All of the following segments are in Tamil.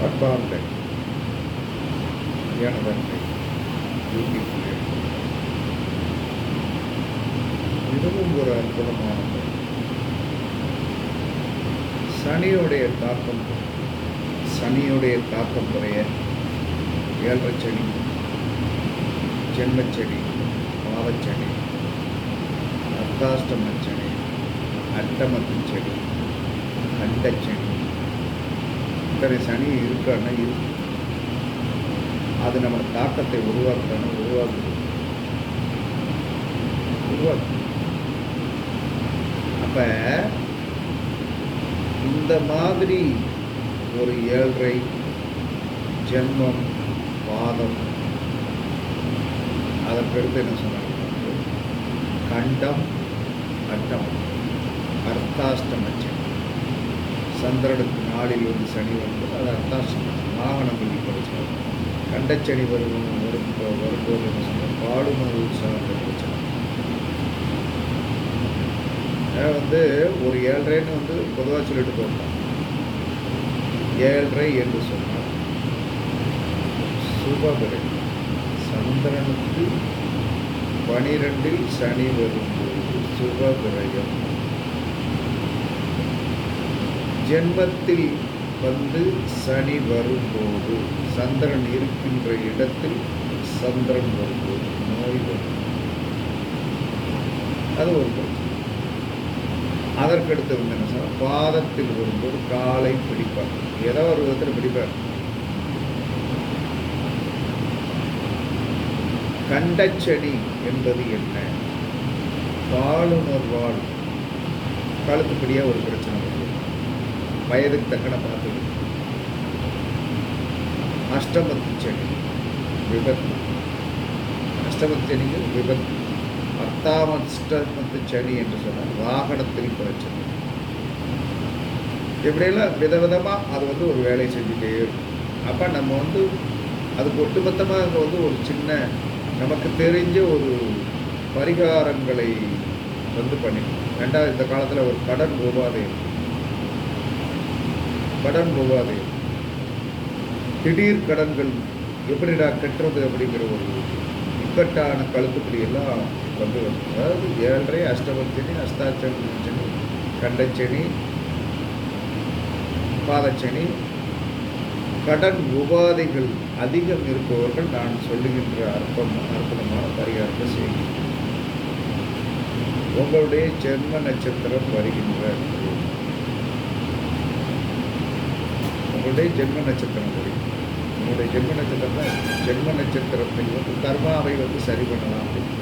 அன்பார்ந்த எனதன்மை யூடியூப்ல இதுவும் ஒரு அற்புதமானது. சனியுடைய தாக்கம் சனியுடைய தாக்கம் குறைய ஏழரை செடி ஜென்மச்செடி பாவச்செடி அர்த்தாஷ்டமச்செடி அட்டமத்து செடி கண்டச்செடி இத்தனை சனி இருக்கான்னா இருக்கு அது நம்ம தாக்கத்தை உருவாக்கணும் உருவாக்குது. உருவாக்கு அப்ப இந்த மாதிரி ஒரு ஏழ்ரை ஜென்மம் பாதம் அதற்கடுத்து என்ன சொன்னாங்க? கண்டம் அட்டம் அர்த்தாஷ்டமச்சம் சந்திரனுக்கு நாளில் வந்து சனி வந்து அது அர்த்தம் வாகனம் பண்ணி படிச்சாங்க கண்டச்சனி வரும் வரும் வரும்போது என்ன சொன்னாங்க பாடுமறு சார்ந்த பிரச்சனை வந்து ஒரு ஏழ்ரைன்னு வந்து பொதுவாக சொல்லிட்டு போட்டோம் ஏழ்ரை என்று சொன்னால் சுபகிரை சந்திரனுக்கு பனிரெண்டில் சனி வரும்போது சுபகிரயம் ஜென்மத்தில் வந்து சனி வரும்போது சந்திரன் இருக்கின்ற இடத்தில் சந்திரன் வரும்போது நோய் வரும். அது ஒரு பிரச்சனை அதற்கடுத்து வந்து என்ன சொன்னால் பாதத்தில் வரும்போது காலை பிடிப்பார். ஏதோ ஒரு விதத்தில் பிடிப்பார். கண்டச்செடி என்பது என்ன? பாலுணர்வால். கழுத்துப்படியாக ஒரு பிரச்சனை வயதுக்கு தக்கன பார்த்து அஷ்டமத்து செடி விபத்து அஷ்டமத்து செடிகள் விபத்து பத்தாம் அஷ்டமத்து செடி என்று சொன்னால் வாகனத்தில் பிரச்சனை இப்படியெல்லாம் விதவிதமாக அது வந்து ஒரு வேலை செஞ்சுட்டே இருக்கும் அப்போ நம்ம வந்து அதுக்கு ஒட்டுமொத்தமாக அங்கே வந்து ஒரு சின்ன நமக்கு தெரிஞ்ச ஒரு பரிகாரங்களை வந்து பண்ணிக்கணும் ரெண்டாவது இந்த காலத்தில் ஒரு கடன் உபாதையம் கடன் உபாதையம் திடீர் கடன்கள் எப்படிடா கட்டுறது அப்படிங்கிற ஒரு இக்கட்டான கழுத்துப்படியெல்லாம் எல்லாம் வந்து வரும் அதாவது ஏழரை அஷ்டபத்தினி அஷ்டாச்சனி கண்டச்சனி பாதச்சனி கடன் உபாதைகள் அதிகம் இருப்பவர்கள் நான் சொல்லுகின்ற அற்பம் அற்புதமான பரிகாரத்தை செய்யும் உங்களுடைய ஜென்ம நட்சத்திரம் வருகின்ற உங்களுடைய ஜென்ம நட்சத்திரம் வருகின்ற உங்களுடைய ஜென்ம நட்சத்திரம் ஜென்ம நட்சத்திரத்தில் வந்து கர்மாவை வந்து சரி பண்ணலாம் அப்படின்னு.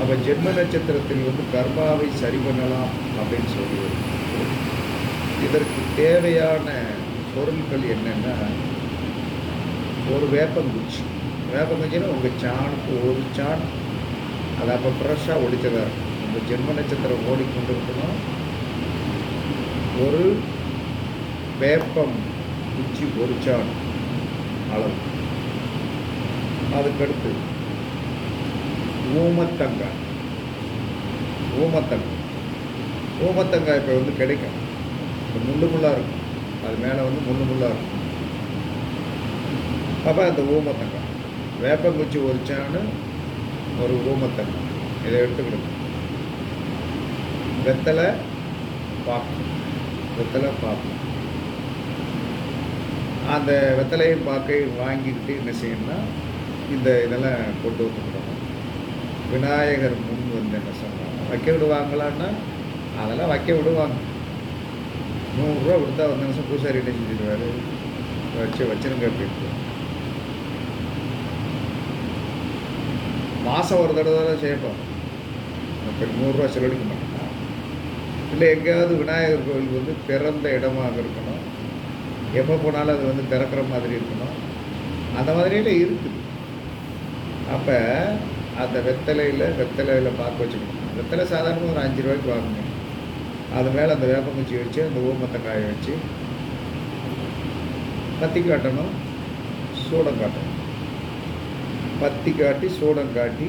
அப்போ ஜென்ம நட்சத்திரத்தில் வந்து கர்மாவை சரி பண்ணலாம் அப்படின்னு சொல்லி இதற்கு தேவையான பொருட்கள் என்னென்னா ஒரு வேப்பங்குச்சி வேப்பங்குச்சின்னா உங்கள் சாணுக்கு ஒரு சாண். அது அப்போ ஃப்ரெஷ்ஷாக ஒடிச்சதாக இருக்கும். உங்கள் ஜென்ம நட்சத்திரம் ஓடிக்கொண்டு இருக்கணும் ஒரு வேப்பம் குச்சி பொறிச்சான் அளவு. அதுக்கடுத்து ஊமத்தங்காய் ஊமத்தங்காய் ஊமத்தங்காய் இப்போ வந்து கிடைக்கும். இந்த முள்ளு முள்ளாக இருக்கும். அது மேலே வந்து முள்ளு முள்ளாக இருக்கும். அப்போ அந்த ஊமத்தங்காய் வேப்பங்குச்சி ஒரிச்சான்னு ஒரு ஊமத்தங்காய் இதை எடுத்துக்கிடுங்க. வெத்தலை பாக்கு. வெத்தலை பாக்கு. அந்த வெத்தலையும் பாக்கையும் வாங்கிக்கிட்டு என்ன செய்யணும்னா இந்த இதெல்லாம் கொண்டு வந்துக்கணும் விநாயகர் முன் வந்து என்ன சொன்னாங்க? வைக்க விடுவாங்களான்னா அதெல்லாம் வைக்க விடுவாங்க. நூறுரூவா கொடுத்தா வந்து நிமிஷம் பூசாரி என்ன செஞ்சிடுவாரு வச்சு வச்சிருங்க அப்படின்ட்டு. மாதம் ஒரு தடவை தான் செய்யப்போம். இப்போ நூறுரூவா செலவழிக்க மாட்டோம்? இல்லை எங்கேயாவது விநாயகர் கோவில் வந்து பிறந்த இடமாக இருக்கணும். எப்போ போனாலும் அது வந்து திறக்கிற மாதிரி இருக்கணும். அந்த மாதிரியில் இருக்குது அப்போ அந்த வெத்தலையில் வெத்தலையில் பார்க்க வச்சுக்கணும். வெத்தலை சாதாரணமாக ஒரு அஞ்சு ரூபாய்க்கு வாங்குங்க. அது மேலே அந்த வேப்பங்குச்சி வச்சு அந்த ஊமத்தை காய வச்சு பத்தி காட்டணும் சூடம் காட்டணும். பத்தி காட்டி சூடம் காட்டி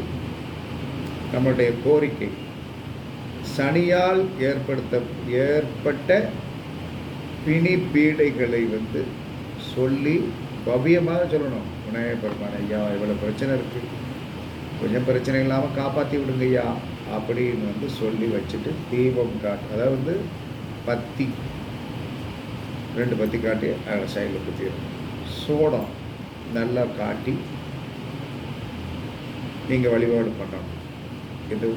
நம்மளுடைய கோரிக்கை சனியால் ஏற்படுத்த ஏற்பட்ட பிணி பீடைகளை வந்து சொல்லி பவ்யமாக சொல்லணும். விநாயகர் பெருமான் ஐயா இவ்வளோ பிரச்சனை இருக்குது கொஞ்சம் பிரச்சனை இல்லாமல் காப்பாற்றி விடுங்க ஐயா அப்படின்னு வந்து சொல்லி வச்சுட்டு தீபம் காட்டு அதாவது வந்து பத்தி ரெண்டு பத்தி காட்டி அதில் சைடில் குத்திடணும். சோடம் நல்லா காட்டி நீங்கள் வழிபாடு பண்ணணும். இது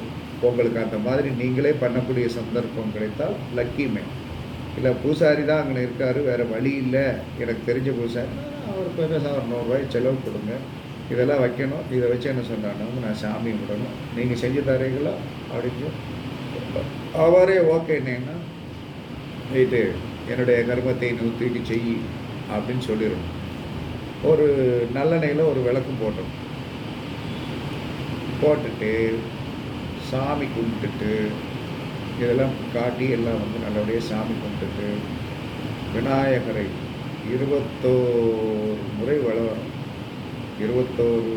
உங்களுக்கு அந்த மாதிரி நீங்களே பண்ணக்கூடிய சந்தர்ப்பம் கிடைத்தால் லக்கி மேன் இல்லை பூசாரி தான் அங்கே இருக்கார் வேறு வழி இல்லை. எனக்கு தெரிஞ்ச பூசாரி அவருக்கு வந்து ஒரு நூறுரூவாய் செலவு கொடுங்க. இதெல்லாம் வைக்கணும். இதை வச்சு என்ன சொன்னாங்க நான் சாமி விடணும் நீங்கள் செஞ்சு தரீங்களா? அப்படின்னு அவரே ஓகே என்னன்னா இது என்னுடைய கர்மத்தை நிறுத்திட்டு செய் அப்படின்னு சொல்லிடணும். ஒரு நல்லெண்ணெயில் ஒரு விளக்கம் போட்டோம் போட்டுட்டு சாமி கும்பிட்டுட்டு இதெல்லாம் காட்டி எல்லாம் வந்து நல்லபடியாக சாமி கும்பிட்டுட்டு விநாயகரை இருபத்தோரு முறை வளரணும் இருபத்தோரு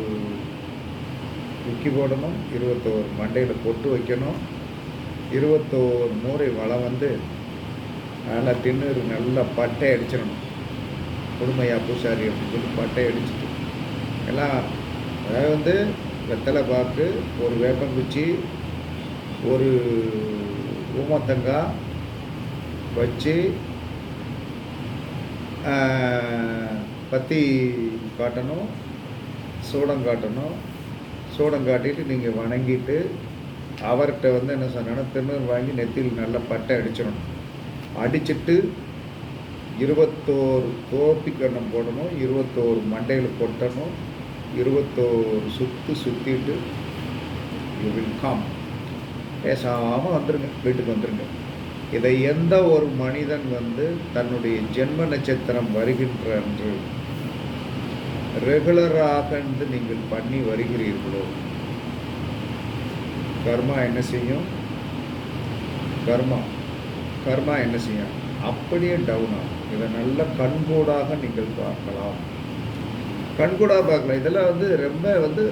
உக்கி போடணும் இருபத்தோரு மண்டையில் பொட்டு வைக்கணும் இருபத்தோரு முறை வளம் வந்து நல்லா திண்ணூறு நல்லா பட்டை அடிச்சிடணும். கொடுமையா பூசாரி அப்படின்னு சொல்லி பட்டை அடிச்சுட்டு. எல்லாம் அதாவது வந்து வெத்தலை பாக்கு ஒரு வேப்பங்குச்சி ஒரு ஊமத்தங்காய் வச்சு பற்றி பத்தி காட்டணும் சூடம் காட்டணும். சூடம் காட்டிட்டு நீங்கள் வணங்கிட்டு அவர்கிட்ட வந்து என்ன சொன்னேன்னா திருநூறு வாங்கி நெத்தியில் நல்லா பட்டை அடிச்சிடணும். அடிச்சுட்டு இருபத்தோரு கோப்பி கண்ணம் போடணும் இருபத்தோரு மண்டையில் கொட்டணும் இருபத்தோரு சுற்று சுற்றிட்டு யூ வில் கம் பேசாமல் வந்துருங்க வீட்டுக்கு வந்துருங்க. இதை எந்த ஒரு மனிதன் வந்து தன்னுடைய ஜென்ம நட்சத்திரம் வருகின்ற அன்று ரெகுலராக வந்து நீங்கள் பண்ணி வருகிறீர்களோ? கர்மா என்ன செய்யும்? கர்மா கர்மா என்ன செய்யும்? அப்படியே டவுன் ஆகும். இதை நல்ல கண்கூடாக நீங்கள் பார்க்கலாம். கண்கூடாக பார்க்கலாம். இதெல்லாம் வந்து ரொம்ப வந்து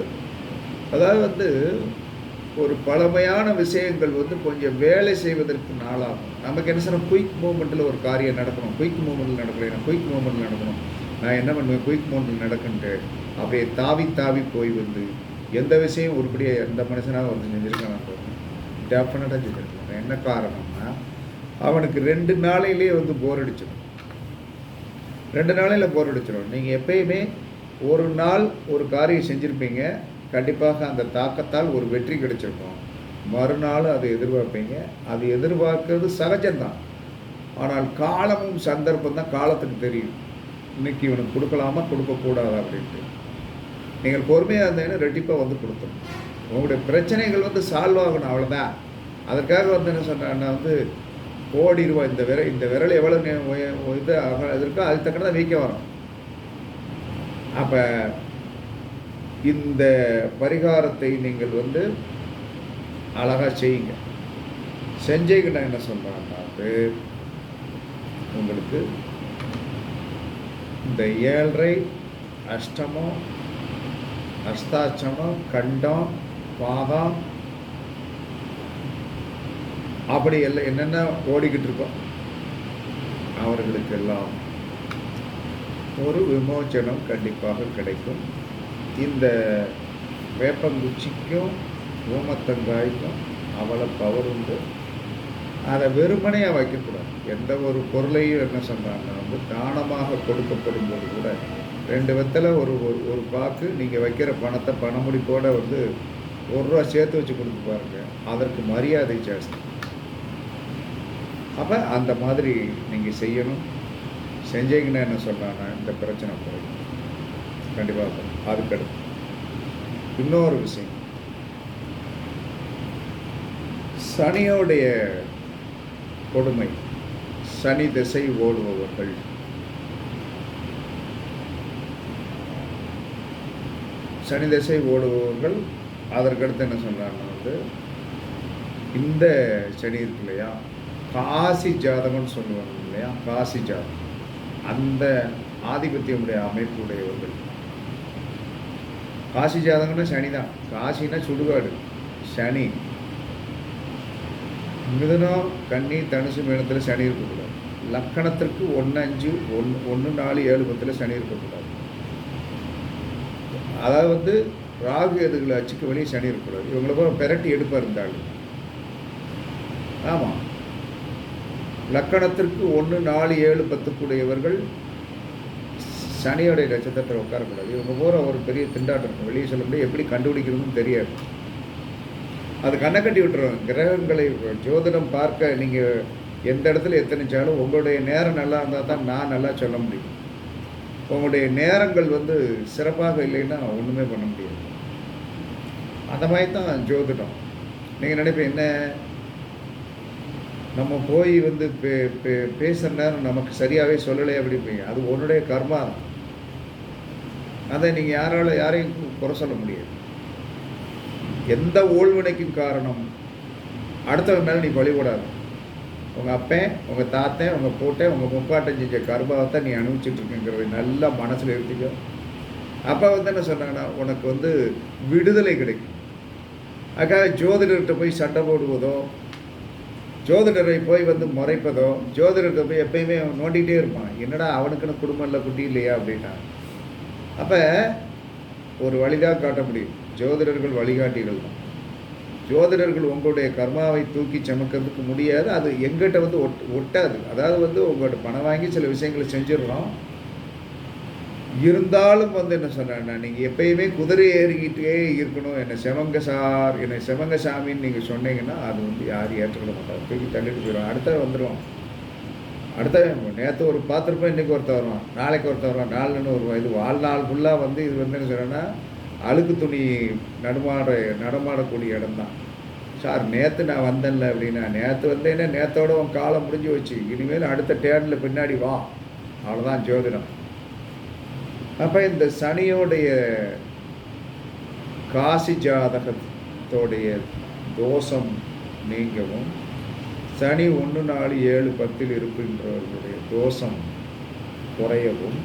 அதாவது வந்து ஒரு பழமையான விஷயங்கள் வந்து கொஞ்சம் வேலை செய்வதற்கு நாளாகும். நமக்கு என்ன சொன்னால் குயிக் மூமெண்ட்டில் ஒரு காரியம் நடக்கணும். குயிக் மூமெண்ட்டில் நடக்கலைன்னா குயிக் மூமெண்ட்டில் நடக்கணும். நான் என்ன பண்ணுவேன்? குயிக் மூமெண்ட்டில் நடக்குன்ட்டு அப்படியே தாவி தாவி போய் வந்து எந்த விஷயம் உருப்படியாக எந்த மனுஷனாக வந்து செஞ்சுருக்கான் டெஃபினட்டாக செஞ்சுருக்கேன் என்ன காரணம்னா அவனுக்கு ரெண்டு நாளையிலேயே வந்து போர் அடிச்சிடும். ரெண்டு நாளையில் போர் அடிச்சிடும். நீங்கள் எப்பயுமே ஒரு நாள் ஒரு காரியம் செஞ்சுருப்பீங்க. கண்டிப்பாக அந்த தாக்கத்தால் ஒரு வெற்றி கிடைச்சிருக்கும். மறுநாள் அதை எதிர்பார்ப்பீங்க. அது எதிர்பார்க்கறது சகஜம்தான். ஆனால் காலமும் சந்தர்ப்பம் தான் காலத்துக்கு தெரியும். இன்னைக்கு இவனுக்கு கொடுக்கலாமா கொடுக்கக்கூடாது அப்படின்ட்டு. நீங்கள் பொறுமையாக இருந்தீங்கன்னா ரெட்டிப்பாக வந்து கொடுத்தோம் உங்களுடைய பிரச்சனைகள் வந்து சால்வ் ஆகணும் அவ்வளோதான் அதற்காக வந்து என்ன சொன்னேன் வந்து கோடி ரூபாய் இந்த விரல் இந்த விரல் எவ்வளோ இது இது இருக்கோ அதுக்கு தக்கன தான் வீக்க வரும். அப்போ இந்த பரிகாரத்தை நீங்கள் வந்து அழகாக செய்யுங்க. செஞ்சீங்கன்னா என்ன சொல்கிறாங்கன்னா உங்களுக்கு இந்த ஏழரை அஷ்டமம் அஸ்தாச்சமம் கண்டம் பாதம் அப்படி எல்லாம் என்னென்ன ஓடிக்கிட்டு இருக்கோம் அவர்களுக்கெல்லாம் ஒரு விமோச்சனம் கண்டிப்பாக கிடைக்கும். இந்த வேப்பங்குச்சிக்கும் ஓமத்தங்காய்க்கும் அவ்வளோ பவர் உண்டு. அதை வெறுமனையாக வைக்கக்கூடாது. எந்த ஒரு பொருளையும் என்ன சொன்னாங்கன்னா வந்து தானமாக கொடுக்கப்படும் போது கூட ரெண்டு வெத்தலை ஒரு ஒரு ஒரு பாக்கு நீங்கள் வைக்கிற பணத்தை பணமுடிப்போட வந்து ஒரு ரூபா சேர்த்து வச்சு கொடுத்து பாருங்க. அதற்கு மரியாதை ஜாஸ்தி. அப்போ அந்த மாதிரி நீங்கள் செய்யணும். செஞ்சீங்கன்னா என்ன சொல்கிறாங்க இந்த பிரச்சனை குறையும். கண்டிப்பாக அதுக்கடுத்து இன்னொரு விஷயம். சனியோடைய கொடுமை சனி திசை ஓடுபவர்கள். சனி திசை ஓடுபவர்கள் அதற்கடுத்து என்ன சொல்றாங்கன்னா வந்து இந்த சனி இருக்கு இல்லையா? காசி ஜாதகம்னு சொல்லுவாங்க இல்லையா? காசி ஜாதகம். அந்த ஆதிபத்தியமுடைய அமைப்புடையவர்கள் காசி ஜாதகம்னா சனி தான். காசினா சுடுகாடு. சனி. மிதுனம் கன்னி தனுசு மீனத்தில் சனி இருக்கக்கூடாது. லக்கணத்திற்கு ஒன்று அஞ்சு ஒன்று ஒன்று நாலு ஏழு பத்தில் சனி இருக்கக்கூடாது. அதாவது வந்து ராகு எதுகளை அச்சுக்கு வெளியே சனி இருக்கக்கூடாது. இவங்களை போய் பெரட்டி எடுப்பாக இருந்தாலும் ஆமாம் லக்கணத்திற்கு ஒன்று நாலு ஏழு பத்துக்குடையவர்கள் சனியோடைய நட்சத்திரத்தில் உட்காரக்கூடாது. இவங்க பூரா ஒரு பெரிய திண்டாட்டம் இருக்கும். வெளியே சொல்ல முடியும் எப்படி கண்டுபிடிக்கிறதுன்னு தெரியாது. அது கண்ணை கட்டி விட்டுருவாங்க கிரகங்களை ஜோதிடம் பார்க்க நீங்கள் எந்த இடத்துல எத்தனைச்சாலும் உங்களுடைய நேரம் நல்லா இருந்தால் தான் நான் நல்லா சொல்ல முடியும். உங்களுடைய நேரங்கள் வந்து சிறப்பாக இல்லைன்னா ஒன்றுமே பண்ண முடியாது. அந்த மாதிரி தான் ஜோதிடம். நீங்கள் நினைப்பேன் என்ன? நம்ம போய் வந்து பே பே பேசுகிற நேரம் நமக்கு சரியாகவே சொல்லலை அப்படிப்பீங்க. அது உன்னுடைய கர்மா. தான் அதை நீங்கள் யாரால யாரையும் குறை சொல்ல முடியாது. எந்த ஊழ்வினைக்கும் காரணம்? அடுத்தவன் மேலே நீ பழிபடாது உங்கள் அப்பன் உங்கள் தாத்தன் உங்கள் போட்டேன் உங்கள் முப்பாட்டம் செஞ்ச கர்மாவை நீ அனுபவிச்சுட்டு இருக்குங்கிறது நல்லா மனசில் இருத்திக்கோ அப்போ வந்து என்ன சொன்னாங்கன்னா உனக்கு வந்து விடுதலை கிடைக்கும். அக்கா ஜோதிடர்கிட்ட போய் சண்டை போடுவதோ ஜோதிடரை போய் வந்து முறைப்பதோ ஜோதிடர்கிட்ட போய் எப்பயுமே அவன் நோண்டிகிட்டே இருப்பான். என்னடா அவனுக்குன்னு குடும்பம் இல்லை குட்டி இல்லையா? அப்படின்னா அப்போ ஒரு வழிதான் காட்ட முடியும். ஜோதிடர்கள் வழிகாட்டிகள் தான். ஜோதிடர்கள் உங்களுடைய கர்மாவை தூக்கி சமக்கிறதுக்கு முடியாது. அது எங்கிட்ட வந்து ஒட் ஒட்டாது. அதாவது வந்து உங்கள்கிட்ட பணம் வாங்கி சில விஷயங்களை செஞ்சிடுறோம். இருந்தாலும் வந்து என்ன சொன்னேன்னா நீங்கள் எப்பயுமே குதிரை ஏறிக்கிட்டே இருக்கணும். என்னை செவங்க சார் என்னை செவங்க சாமின்னு நீங்கள் சொன்னீங்கன்னா அது வந்து யாரும் ஏற்றுக்கொள்ள மாட்டாங்க. தூக்கி தள்ளிட்டு போயிடும். அடுத்த வந்துடுவான் அடுத்த நேற்று ஒரு பார்த்துருப்போம் இன்றைக்கி ஒருத்தர் வருவான். நாளைக்கு ஒருத்தர் வருவான். நாலுன்னு வருவான். இது வாழ்நாள் ஃபுல்லாக வந்து இது வந்து என்ன சொல்கிறேன்னா அழுக்கு துணி நடுமாட நடமாடக்கூடிய இடம்தான். சார் நேற்று நான் வந்தேன்ல அப்படின்னா நேற்று வந்தேன்னா நேற்றோட உன் காலம் முடிஞ்சு வச்சு இனிமேல் அடுத்த டேர்னில் பின்னாடி வா. அவ்வளோதான் ஜோதிடம். அப்போ இந்த சனியோடைய காசி ஜாதகத்தோடைய தோஷம் நீங்கவும் சனி ஒன்று நாலு ஏழு பத்தில் இருக்கின்றவர்களுடைய தோஷம் குறையவும்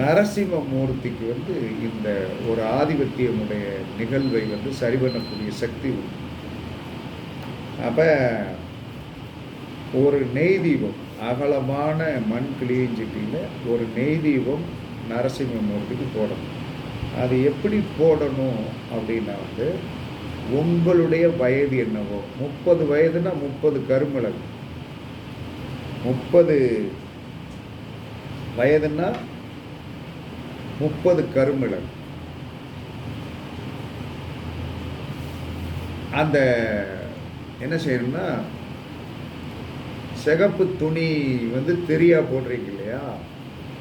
நரசிம்மமூர்த்திக்கு வந்து இந்த ஒரு ஆதிபத்தியமுடைய நிகழ்வை வந்து சரி பண்ணக்கூடிய சக்தி உண்டு. அப்போ ஒரு நெய் தீபம் அகலமான மண் கிளியஞ்சிட்டியில் ஒரு நெய் தீபம் நரசிம்மமூர்த்திக்கு போடணும். அது எப்படி போடணும் அப்படின்னா வந்து உங்களுடைய வயது என்னவோ? முப்பது வயதுனா முப்பது கருமிளகு. முப்பது வயதுன்னா முப்பது கருமிளகு. அந்த என்ன செய்யணும்னா சிகப்பு துணி வந்து தெரியா போடுறீங்க இல்லையா?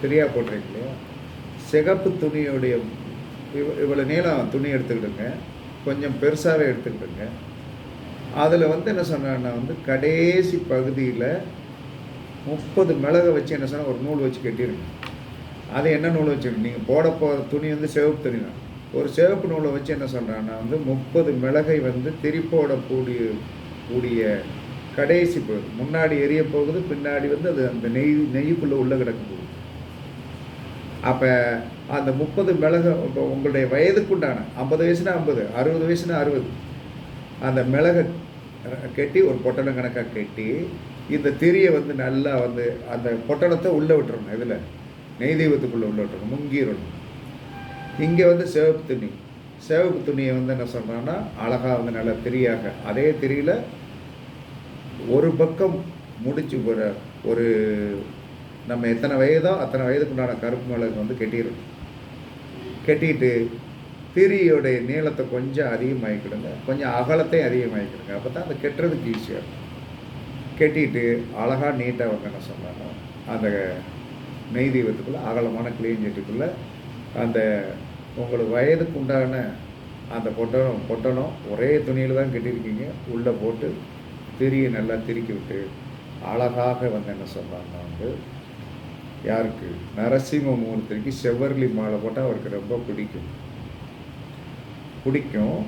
தெரியா போடுறீங்க இல்லையா? சிகப்பு துணியுடைய இவ இவ்வளோ நீளம் துணி எடுத்துக்கிடுங்க. கொஞ்சம் பெருசாகவே எடுத்துக்கிட்டுங்க. அதில் வந்து என்ன சொன்னேன்னா வந்து கடைசி பகுதியில் முப்பது மிளகை வச்சு என்ன சொன்னால் ஒரு நூல் வச்சு கட்டிடுங்க அது என்ன நூல் வச்சுருங்க நீங்கள் போட போகிற துணி வந்து சிவப்பு துணி தான். ஒரு சிவப்பு நூலை வச்சு என்ன சொல்கிறான்னா வந்து முப்பது மிளகை வந்து திரிப்போடக்கூடிய கூடிய கடைசி பகுதி முன்னாடி எரிய போகுது பின்னாடி வந்து அது அந்த நெய் நெய்யுக்குள்ளே உள்ளே கிடக்க போகுது அப்போ அந்த முப்பது மிளகு இப்போ உங்களுடைய வயதுக்குண்டான ஐம்பது வயசுனா ஐம்பது அறுபது வயசுனா அறுபது அந்த மிளகை கட்டி ஒரு பொட்டணம் கணக்காக கட்டி இந்த திரியை வந்து நல்லா வந்து அந்த பொட்டணத்தை உள்ளே விட்டுறணும் இதில். நெய் தெய்வத்துக்குள்ளே உள்ளே விட்டுறணும் முங்கிடணும். இங்கே வந்து சிவப்பு துணி. சிவப்பு துணியை வந்து என்ன சொல்கிறான்னா அழகாக வந்து நல்லா திரியாக அதே திரியில் ஒரு பக்கம் முடிச்சு ஒரு ஒரு நம்ம எத்தனை வயதோ அத்தனை வயதுக்குண்டான கருப்பு மிளகு வந்து கெட்டிடணும். கட்டிட்டு திரியோடைய நீளத்தை கொஞ்சம் அதிகமாகிக்கிடுங்க கொஞ்சம் அகலத்தையும் அதிகமாகிக்கிடுங்க அப்போ தான் அந்த கெட்டுறதுக்கு ஈஸியாக இருக்கும். கட்டிட்டு அழகாக நீட்டாக வந்து என்ன சொன்னாங்க. அந்த நெய் தீபத்துக்குள்ளே அகலமான கிளீன் செட்டுக்குள்ளே அந்த உங்களுக்கு வயதுக்கு உண்டான அந்த பொட்டணம் பொட்டணம் ஒரே துணியில் தான் கட்டியிருக்கீங்க. உள்ளே போட்டு திரியை நல்லா திருக்கி விட்டு அழகாக வந்து என்ன சொன்னாங்க வந்து யாருக்கு? நரசிம்மமூர்த்திக்கு செவ்வரளி மாலை போட்டால் அவருக்கு ரொம்ப பிடிக்கும். பிடிக்கும்.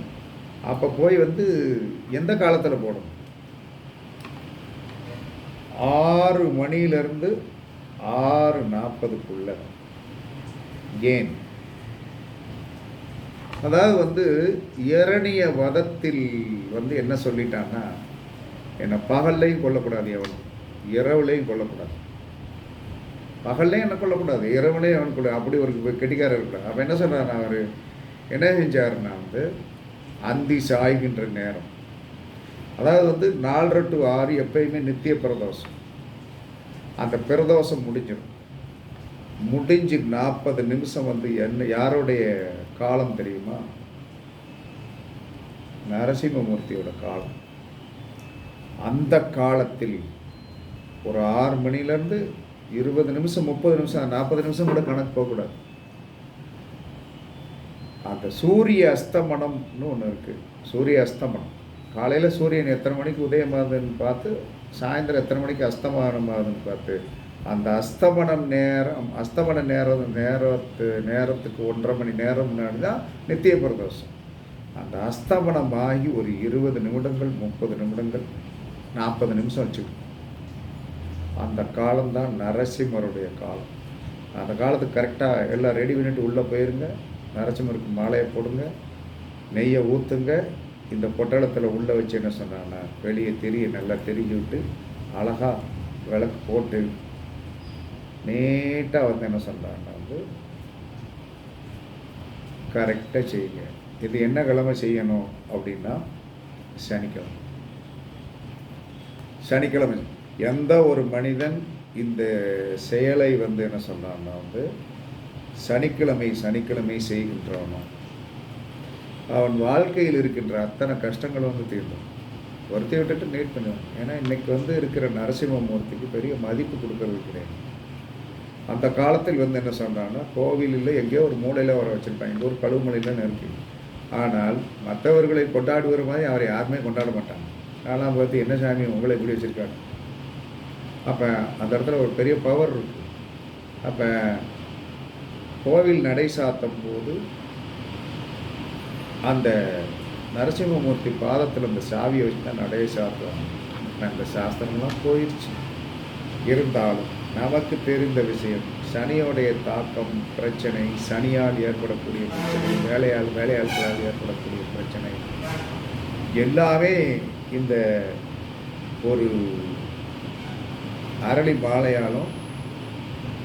அப்போ போய் வந்து எந்த காலத்தில் போடணும் ஆறு மணியிலிருந்து ஆறு நாற்பதுக்குள்ள. ஏன்? அதாவது வந்து இரணிய வதத்தில் வந்து என்ன சொல்லிட்டான்னா என்னை பகல்லையும் கொல்லக்கூடாது எவனும் இரவுலையும் கொல்லக்கூடாது. பகல்லே என்ன கொள்ளக்கூடாது இரவுலையும் அவன் கொள்ள அப்படி ஒரு கெட்டிக்காரர் இருக்கக்கூடாது அப்போ என்ன சொல்கிறார் அவர் என்ன செஞ்சாருன்னா வந்து அந்தி சாய்கின்ற நேரம். அதாவது வந்து நாலரை டு ஆறு எப்பயுமே நித்திய பிரதோஷம். அந்த பிரதோஷம் முடிஞ்சிடும். முடிஞ்சு நாற்பது நிமிஷம் வந்து என்ன யாருடைய காலம் தெரியுமா? நரசிம்மமூர்த்தியோட காலம். அந்த காலத்தில் ஒரு ஆறு மணிலேருந்து இருபது நிமிஷம் முப்பது நிமிஷம் நாற்பது நிமிஷம் கூட கணக்கு போகக்கூடாது. அந்த சூரிய அஸ்தமனம்னு ஒன்று இருக்குது சூரிய அஸ்தமனம். காலையில் சூரியன் எத்தனை மணிக்கு உதயமாகுதுன்னு பார்த்து சாயந்தரம் எத்தனை மணிக்கு அஸ்தமனம் ஆகுதுன்னு பார்த்து அந்த அஸ்தமனம் நேரம் அஸ்தமன நேரம் நேரத்து நேரத்துக்கு ஒன்றரை மணி நேரம் முன்னாடி தான் நித்திய பிரதோஷம். அந்த அஸ்தமனம் ஆகி ஒரு இருபது நிமிடங்கள் முப்பது நிமிடங்கள் நாற்பது நிமிஷம் வச்சுக்கணும். அந்த காலம்தான் நரசிம்மருடைய காலம். அந்த காலத்துக்கு கரெக்டாக எல்லாம் ரெடி பண்ணிட்டு உள்ளே போயிருங்க. நரசிம்மருக்கு மாலையை போடுங்க. நெய்யை ஊற்றுங்க இந்த பொட்டலத்தில் உள்ளே வச்சு என்ன சொன்னாங்கன்னா வெளியே தெரிய நல்லா தெரிஞ்சு விட்டு அழகாக விளக்கு போட்டு நீட்டாக வந்து என்ன சொல்கிறாங்கன்னா வந்து கரெக்டாக செய்யுங்க. இது என்ன கிழமை செய்யணும் அப்படின்னா சனிக்கிழமை. சனிக்கிழமை. எந்த ஒரு மனிதன் இந்த செயலை வந்து என்ன சொன்னான்னா வந்து சனிக்கிழமை சனிக்கிழமை செய்கின்றவனோ. அவன் வாழ்க்கையில் இருக்கின்ற அத்தனை கஷ்டங்கள் வந்து தீர்ந்தும். ஒருத்தி விட்டுட்டு நீட் பண்ணுவான் ஏன்னா இன்னைக்கு வந்து இருக்கிற நரசிம்மமூர்த்திக்கு பெரிய மதிப்பு கொடுக்கறது கிடையாது. அந்த காலத்தில் வந்து என்ன சொல்கிறாங்கன்னா கோவிலில் எங்கேயோ ஒரு மூலையில் வர வச்சுருப்பாங்க. எங்கள் ஊர் கழுவுமலையில் இருக்கு. ஆனால் மற்றவர்களை கொண்டாடுகிற மாதிரி அவரை யாருமே கொண்டாட மாட்டாங்க. நாலாம் பார்த்து என்ன சாமி உங்களை எப்படி வச்சுருக்காங்க அப்போ அந்த இடத்துல ஒரு பெரிய பவர் இருக்கு. அப்போ கோவில் நடை சாத்தும் போது அந்த நரசிம்மமூர்த்தி பாதத்தில் அந்த சாவியை வச்சு தான் நடைய சாத்துவாங்க. அந்த சாஸ்திரம்லாம் போயிடுச்சு இருந்தாலும் நமக்கு தெரிந்த விஷயம் சனியோடைய தாக்கம் பிரச்சனை சனியால் ஏற்படக்கூடிய பிரச்சனை வேலையால் வேலையாட்களால் ஏற்படக்கூடிய பிரச்சனை. எல்லாமே இந்த ஒரு அரளி மாலையாலும்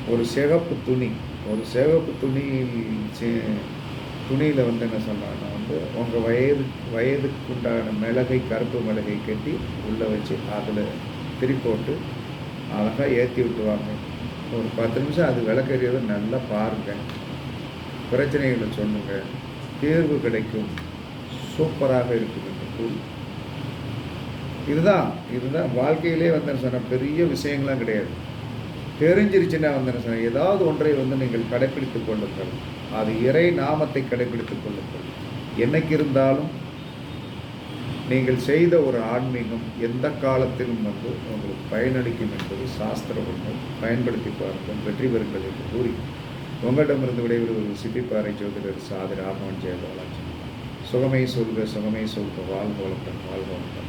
ஒரு சிகப்பு துணி ஒரு சிகப்பு துணி துணியில் வந்து என்ன சொல்கிறாங்கன்னா வந்து உங்கள் வயது வயதுக்குண்டான மிளகை கருப்பு மிளகை கட்டி உள்ளே வச்சு அதில் திரிப்போட்டு அழகாக ஏற்றி விட்டுவாங்க ஒரு பத்து நிமிஷம் அது விளக்கறியதை நல்லா பாருங்கள் பிரச்சனைகளை சொல்லுங்கள் தீர்வு கிடைக்கும். சூப்பராக இருக்கும் இந்த கூழ் இதுதான் இதுதான் வாழ்க்கையிலே வந்து சொன்ன பெரிய விஷயங்கள்லாம் கிடையாது. தெரிஞ்சிருச்சுன்னா வந்து என்ன சொன்ன ஏதாவது ஒன்றை வந்து நீங்கள் கடைப்பிடித்துக் கொள்ளுங்கள். அது இறை நாமத்தை கடைப்பிடித்துக் கொள்ளுங்கள். என்னைக்கு இருந்தாலும் நீங்கள் செய்த ஒரு ஆன்மீகம் எந்த காலத்திலும் வந்து உங்களுக்கு பயனளிக்கும் என்பது சாஸ்திர உண்மை. பயன்படுத்தி பாருங்கள் வெற்றி பெறுங்கள் என்று கூறி உங்களிடமிருந்து விடைபெறுவது சிப்பிப்பாறை ஜோதிடர் சாதி ராகவன் ஜெயபாலாஜி சுகமை சொல்க சுகமை சொல்க வாழ்க வளர்த்தன் வாழ்க வளர்த்தன்